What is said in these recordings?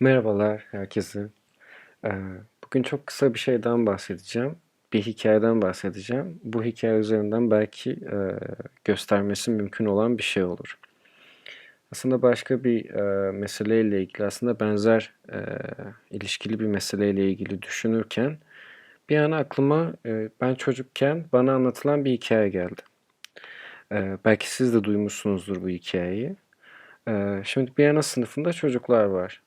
Merhabalar herkese. Ee, Bugün çok kısa bir şeyden bahsedeceğim. Bir hikayeden bahsedeceğim. Bu hikaye üzerinden belki e, göstermesi mümkün olan bir şey olur. Aslında başka bir e, meseleyle ilgili, aslında benzer e, ilişkili bir meseleyle ilgili düşünürken bir an aklıma ben çocukken bana anlatılan bir hikaye geldi. Belki siz de duymuşsunuzdur bu hikayeyi. Şimdi bir yana sınıfında çocuklar var.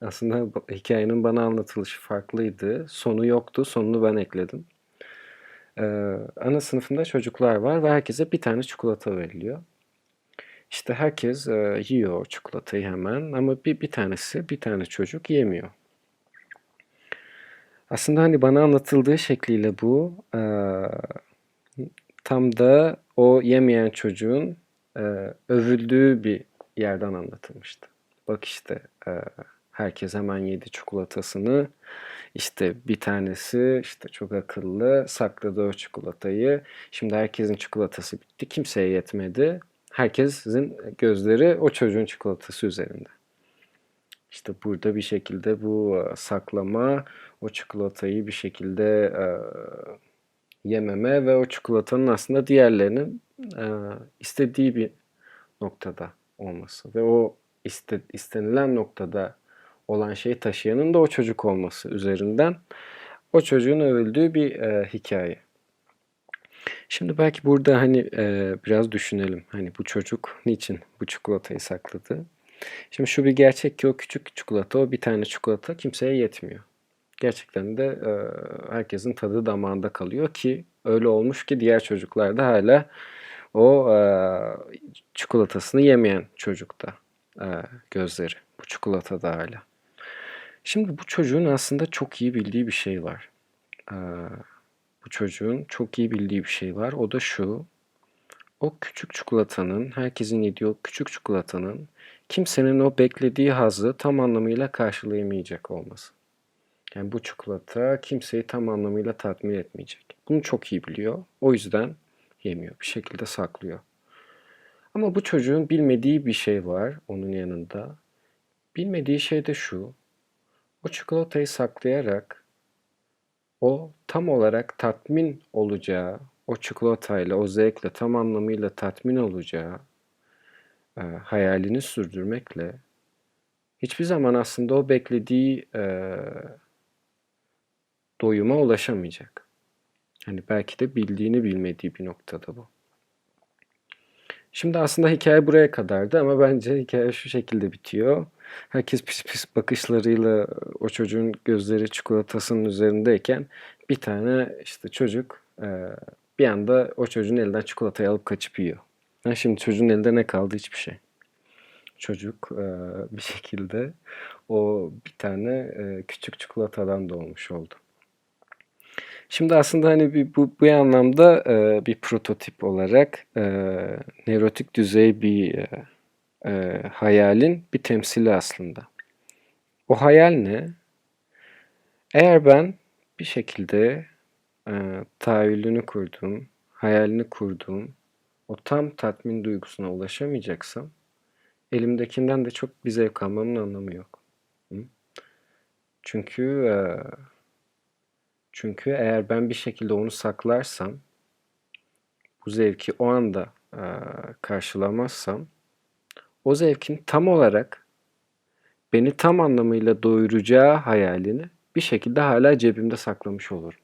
Aslında hikayenin bana anlatılışı farklıydı. Sonu yoktu, sonunu ben ekledim. Ana sınıfında çocuklar var ve herkese bir tane çikolata veriliyor. İşte herkes yiyor çikolatayı hemen ama bir, bir tanesi, bir tane çocuk yemiyor. Aslında hani bana anlatıldığı şekliyle bu tam da o yemeyen çocuğun e, övüldüğü bir yerden anlatılmıştı. Bak işte e, herkes hemen yedi çikolatasını. İşte bir tanesi işte çok akıllı sakladı o çikolatayı. Şimdi herkesin çikolatası bitti. Kimseye yetmedi. Herkesin gözleri o çocuğun çikolatası üzerinde. İşte burada bir şekilde bu e, saklama, o çikolatayı bir şekilde e, yememe ve o çikolatanın aslında diğerlerinin e, istediği bir noktada olması ve o iste, istenilen noktada olan şeyi taşıyanın da o çocuk olması üzerinden o çocuğun övüldüğü bir e, hikaye. Şimdi belki burada hani e, biraz düşünelim. Hani bu çocuk niçin bu çikolatayı sakladı? Şimdi şu bir gerçek ki o küçük çikolata, o bir tane çikolata kimseye yetmiyor. Gerçekten de e, herkesin tadı damağında kalıyor ki öyle olmuş ki diğer çocuklar da hala o e, çikolatasını yemeyen çocukta e, gözleri. Bu çikolata da hala. Şimdi bu çocuğun aslında çok iyi bildiği bir şey var. E, bu çocuğun çok iyi bildiği bir şey var. O da şu. O küçük çikolatanın, herkesin yediği o küçük çikolatanın kimsenin o beklediği hazzı tam anlamıyla karşılayamayacak olması. Yani bu çikolata kimseyi tam anlamıyla tatmin etmeyecek. Bunu çok iyi biliyor. O yüzden yemiyor. Bir şekilde saklıyor. Ama bu çocuğun bilmediği bir şey var onun yanında. Bilmediği şey de şu. O çikolatayı saklayarak o tam olarak tatmin olacağı, o çikolatayla, o zevkle tam anlamıyla tatmin olacağı e, hayalini sürdürmekle hiçbir zaman aslında o beklediği e, doyuma ulaşamayacak. Hani belki de bildiğini bilmediği bir noktada bu. Şimdi aslında hikaye buraya kadardı ama bence hikaye şu şekilde bitiyor. Herkes pis pis bakışlarıyla o çocuğun gözleri çikolatasının üzerindeyken bir tane işte çocuk e, bir anda o çocuğun elinden çikolatayı alıp kaçıp yiyor. Şimdi çocuğun elinde ne kaldı? Hiçbir şey. Çocuk e, bir şekilde o bir tane e, küçük çikolatadan doğmuş oldu. Şimdi aslında hani bir, bu, bu anlamda e, bir prototip olarak e, nevrotik düzey bir e, e, hayalin bir temsili aslında. O hayal ne? Eğer ben bir şekilde e, tahayyülünü kurduğum, hayalini kurduğum o tam tatmin duygusuna ulaşamayacaksam elimdekinden de çok bir zevk almamın anlamı yok. Hı? Çünkü e, çünkü eğer ben bir şekilde onu saklarsam bu zevki o anda e, karşılamazsam o zevkin tam olarak beni tam anlamıyla doyuracağı hayalini bir şekilde hala cebimde saklamış olurum.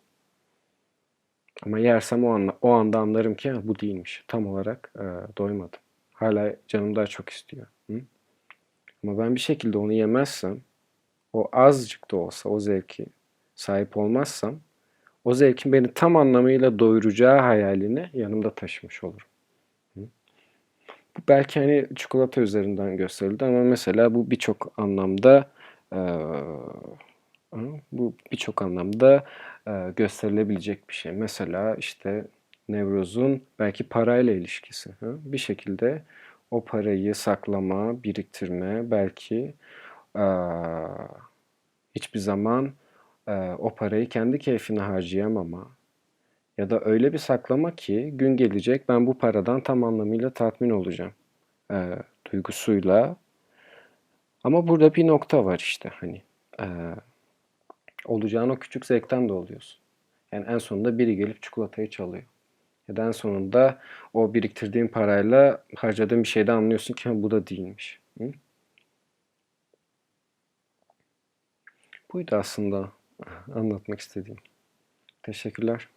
Ama yersem o, anda, o anda anlarım ki "Ha, bu değilmiş. Tam olarak e, doymadım. Hala canım daha çok istiyor. Hı? Ama ben bir şekilde onu yemezsem, o azıcık da olsa o zevki sahip olmazsam, o zevkin beni tam anlamıyla doyuracağı hayalini yanımda taşımış olurum. Bu belki hani çikolata üzerinden gösterildi ama mesela bu birçok anlamda bu birçok anlamda gösterilebilecek bir şey. Mesela işte Nevroz'un belki parayla ilişkisi. Bir şekilde o parayı saklama, biriktirme, belki hiçbir zaman e, o parayı kendi keyfine harcayamama ya da öyle bir saklama ki gün gelecek ben bu paradan tam anlamıyla tatmin olacağım e, duygusuyla Ama burada bir nokta var işte hani eee, olacağın o küçük zevkten de oluyorsun. Yani en sonunda biri gelip çikolatayı çalıyor. Ya da en sonunda o biriktirdiğin parayla harcadığın bir şeyden anlıyorsun ki "Ha, bu da değilmiş. Hı? Buydu aslında anlatmak istediğim. Teşekkürler.